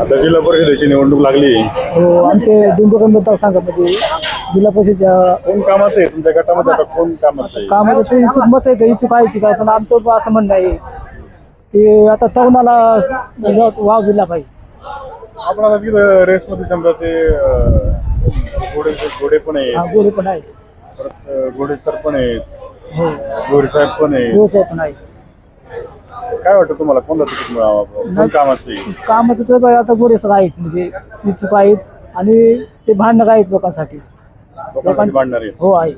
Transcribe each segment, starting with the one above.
आता जिल्हा परिषदेची निवडणूक लागली. हो आमचे डुंगर मतदारसंघामध्ये जिल्हा परिषदेच्या कोण कामाचं आहे? तुमच्या गटामध्ये आता कोण कामाचं आहे? कामाचं ते इच्छुक मत आहे इच्छुक आहे काय पण आमचं असं म्हणणं आहे की आता तरुणाला सगळ्यात वाव दिला पाहिजे. आपण आता तिथं रेसमध्ये समजा ते अं, घोडे घोडे पण आहेत. हा गोरे पण आहे परत अं, घोडे सर पण आहेत. हो. गोरे साहेब पण आहेत. व्यवसाय पण आहे काय वाटतं तुम्हाला? कोणता तिकीट मिळावा? कोण कामाचं आहे कामाचं तर बघा आता गोरे सर आहेत म्हणजे इच्छुक आहेत आणि ते भांडणार आहेत लोकांसाठी. लोकांसाठी भांडणार आहे हो आहे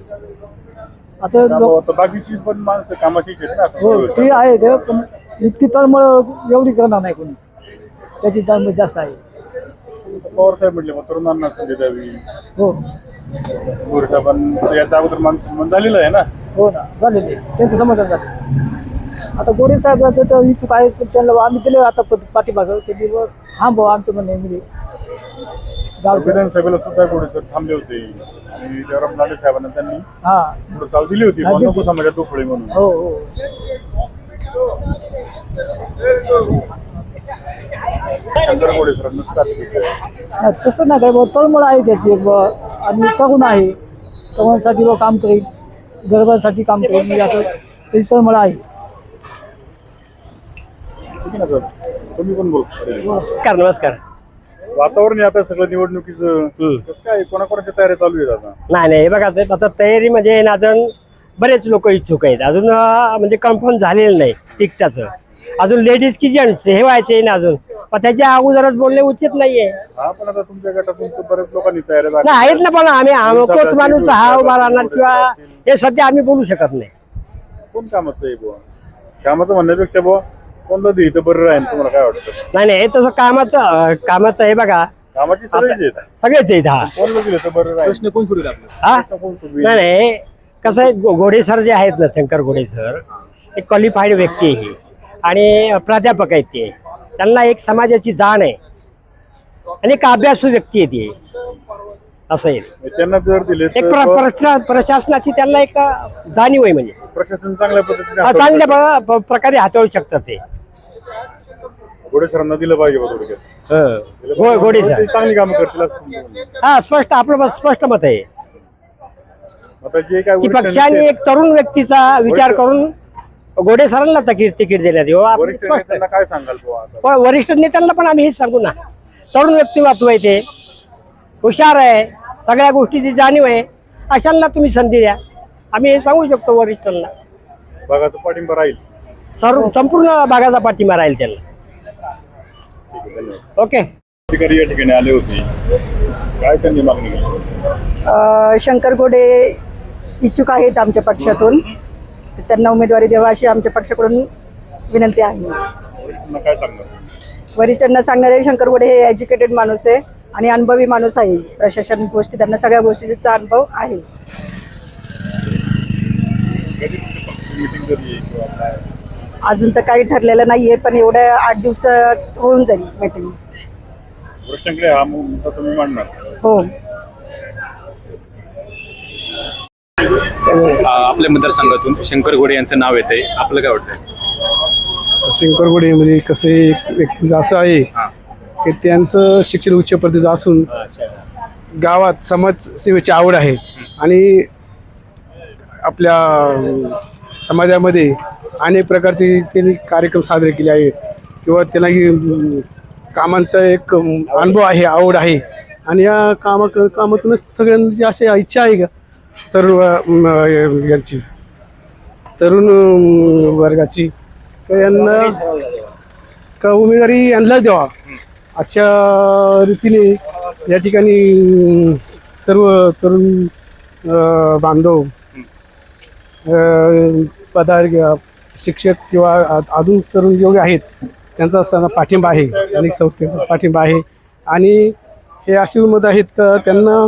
असं लोक बाकीची पण माणसं कामाचीच आहेत ना असं हो. ते आहे ते पण इतकी तळमळ एवढी करणार नाही कोणी. त्याची तळमळ जास्त आहे. पवार साहेब म्हटले मग तरुणांना संधी द्यावी. हो. गोरे साहेबांचं याच्या अगोदर मान सन्मान झालेलं आहे ना? हो ना झालेले त्यांचं समाधान झालं. आता गोरे साहेबांचं तर इच्छुक आहे त्यांना आम्ही दिले आता पाठीमागं. त्यांनी व हा भाऊ आमचं म्हणणे म्हणजे गावचं विधानसभेला सुद्धा घोडे सर थांबले होते. आणि लांडे साहेबांना त्यांनी हा. पुढे चाल दिली होती. हा, दिली. नको समाजात डोकळे म्हणून. हो हो. शंकर सरांना. नाही, तसं नाही काय बुवा, तळमळ आहे त्याची बुवा. आणि तरुण आहे. तरुणांसाठी व काम करेल गरिबांसाठी काम करेल म्हणजे असं त्याची तळमळ आहे. तुम्ही पण बोल नमस्कार नमस्कार. वातावरण आहे आता सगळं निवडणुकीचं. कसं काय कोणाकोणाच्या तयारी चालू आहेत आता? नाही नाही हे बघा साहेब, आता आहे ना अजून बरेच लोक इच्छुक आहेत. अजून म्हणजे कन्फर्म झालेलं नाही तिकटाचं अजून लेडीज की जेंट्स हे व्हायचे ना अजून. पण त्याच्या अगोदरच बोलणे उचित नाहीये. हा पण आता तुमच्या गटातून तर बरेच लोकांनी तयारी नाही आहेत ना पण आम्ही आमकोच माणूस हा उभा राहणार किंवा हे सध्या आम्ही बोलू शकत नाही. कोण कामाचं आहे बुवा? कामाचं म्हणण्यापेक्षा बुवा कोणतं दे इथं बरं राहील तुम्हाला काय वाटतं? नाही नाही हे तसं कामाचं कामाचं हे बघा. कामाची सगळीच आहेत. सगळेच आहेत हा. कोण दिलं तर बरं राहील प्रश्न कोण हा? कोण सुरू नाही नाही कसं आहे घो- घोडे सर जे आहेत ना शंकर घोडे सर एक क्वालिफाईड व्यक्ती आहे. ही. आणि प्राध्यापक आहेत ते. त्यांना एक समाजाची जाण आहे. आणि एक अभ्यासू व्यक्ती आहे ती. असं आहे. त्यांना जर दिले एक तर प्रशासनाची त्यांना एक जाणीव आहे म्हणजे. प्रशासन चांगल्या पद्धतीने हा, हाताळतं. चांगल्या प्र- प्र- प्रकारे हाताळू शकतात ते. घोडे सरांना दिलं पाहिजे बा थोडक्यात. हं. घो- घोडे ते सर चांगली कामं करतील असं समजून. हा स्पष्ट आपलं मत- स्पष्ट मत आहे. आता जे काय की वरिष्ठ पक्षाने नेते- एक तरुण व्यक्तीचा विचार करून घोडे सरांना तिकीट तिकीट देण्यात येऊ आपण वरिष्ठ स्पष्ट नेत्यांना काय सांगाल बुवा आता? पण वरिष्ठ नेत्यांना पण आम्ही हेच सांगू ना. तरुण व्यक्तिमत्व आहे ते. हुशार आहे. सगळ्या गोष्टीची जाणीव आहे. अशांना तुम्ही संधी द्या. आम्ही हे सांगू शकतो वरिष्ठांना. भागाचा पाठिंबा राहील. सर्व संपूर्ण भागाचा पाठिंबा राहील त्यांना. ओके. अधिकारी या ठिकाणी आले होते. काय त्यांनी मागणी केली? अ, शंकर गोडे इच्छुक आहेत आमच्या पक्षातून. तर त्यांना उमेदवारी द्यावा अशी आमच्या पक्षाकडून विनंती आहे. वरिष्ठांना काय सांगणार? वरिष्ठांना सांगणारे शंकर गोडे हे एज्युकेटेड माणूस आहे आणि अनुभवी माणूस आहे. प्रशासन गोष्टी त्यांना सगळ्या गोष्टीचा अनुभव आहे. कधी मीटिंग कधी आहे किंवा काय? अजून तर काही ठरलेलं नाही आहे पण एवढ्या आठ दिवस होऊन जाईल मीटिंग वरिष्ठांकडे हा मुद्दा तुम्ही मांडणार. हो. आपल्या मतदारसंघातून शंकर घोडे यांचं नाव येते आपलं काय वाटतं शंकरगुडीमध्ये कसं आहे, एक व्यक्ती असं आहे की त्यांचं शिक्षण उच्च पद्धतीचं असून गावात समाजसेवेची आवड आहे. आणि आपल्या समाजामध्ये अनेक प्रकारचे त्यांनी कार्यक्रम साजरे केले आहे किंवा त्यांना ही, कामांचा एक अनुभव आहे आवड आहे. आणि या कामा कामातूनच सगळ्यांची अशी इच्छा आहे का? तर यांची. तरुण वर्गाची. यांना का उमेदवारी यांनाच द्यावा. अशा रीतीने या ठिकाणी सर्व तरुण बांधव अं, पदार शिक्षक किंवा आधुनिक तरुण जेवढे आहेत त्यांचा असताना पाठिंबा आहे. अनेक संस्थेचा पाठिंबा आहे. आणि हे असे मत आहेत का त्यांना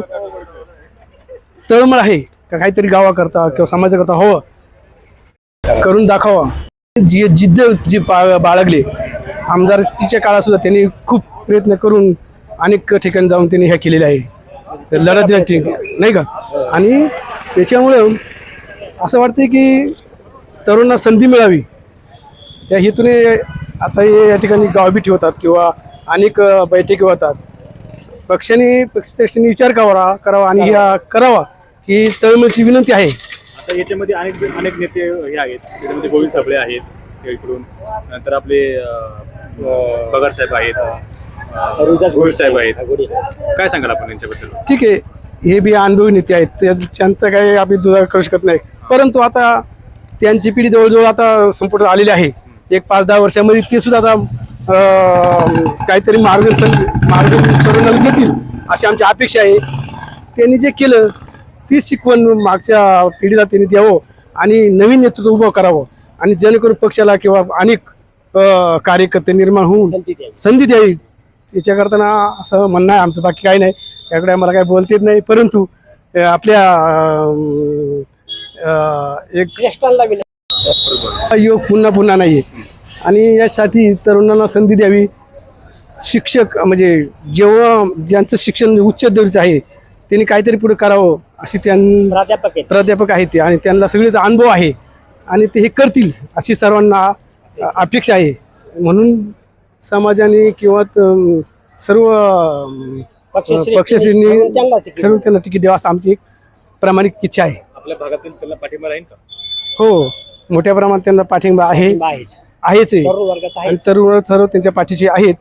तळमळ आहे. का काहीतरी गावाकरता किंवा समाजाकरता हवं. करून दाखवा. जी जिद्द जी बा बाळगली आमदारकीच्या काळात सुद्धा त्यांनी खूप प्रयत्न करून अनेक ठिकाणी जाऊन त्यांनी हे केलेले आहे. तर लढत नाही का? आणि त्याच्यामुळं असं वाटतं की तरुणांना संधी मिळावी. या हेतूने आता हे या ठिकाणी गाव बी ठेवतात किंवा अनेक बैठकी होतात. पक्षाने पक्षश्रेष्ठींनी विचार करावा करावा आणि या करावा. ही तळमळची विनंती आहे. आता याच्यामध्ये अनेक अनेक नेते हे आहेत. त्याच्यामध्ये गोविंद साबळे आहेत ते इकडून. नंतर आपले पगार साहेब आहेत. गोविंद साहेब आहेत. काय सांगाल आपण यांच्याबद्दल? ठीक आहे. हे बी अनुभवी नेते आहेत. त्या- त्यांचं काही आम्ही दुधा करू शकत नाही. परंतु आता त्यांची पिढी जवळजवळ आता संपुटात आलेली आहे. एक पाच दहा वर्षामध्ये ते सुद्धा आता काहीतरी मार्गदर्शन मार्गदर्शन घेतील अशी आमची अपेक्षा आहे. त्यांनी जे केलं तीच शिकवण मागच्या पिढीला त्यांनी द्यावं आणि नवीन नेतृत्व उभं करावं आणि जेणेकरून पक्षाला किंवा अनेक कार्यकर्ते निर्माण होऊन संधी द्यावी. त्याच्याकरताना असं म्हणणं आहे आमचं बाकी काही नाही. त्याकडे आम्हाला काही बोलता येत नाही. परंतु आपल्या एक श्रेष्ठांना योग पुन्हा पुन्हा नाही आहे आणि यासाठी तरुणांना संधी द्यावी. शिक्षक म्हणजे जेव्हा ज्यांचं शिक्षण उच्च दर्जाचं आहे त्यांनी काहीतरी पुढे करावं अशी त्यां प्राध्यापक आहेत. प्राध्यापक आहेत ते. आणि त्यांना सगळेच अनुभव आहे. आणि ते हे करतील अशी सर्वांना अपेक्षा आहे. म्हणून समाजाने किंवा सर्व पक्षश्रेणी ठरवून त्यांना तिकीट ठरवून त्यांना तिकीट द्यावं असं आमची एक प्रामाणिक इच्छा आहे. आपल्या भागातील त्यांना पाठिंबा राहील का? हो मोठ्या प्रमाणात त्यांना पाठिंबा आहे. आहेच. आहेच आहे. वर्गाचा आहे. आणि तरुण सर्व त्यांच्या पाठीशी आहेत.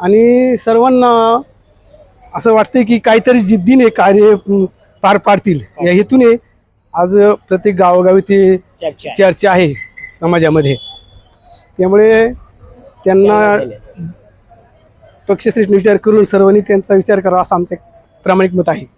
आणि सर्वांना असं वाटतंय की काहीतरी जिद्दीने कार्य अं, पार पाडतील. या हेतूने आज प्रत्येक गावोगावी ते चर्चा आहे. चर्चा आहे समाजामध्ये. त्यामुळे त्यांना पक्षश्रेष्ठ विचार करून सर्वांनी त्यांचा विचार करावा असं आमचं एक प्रामाणिक मत आहे.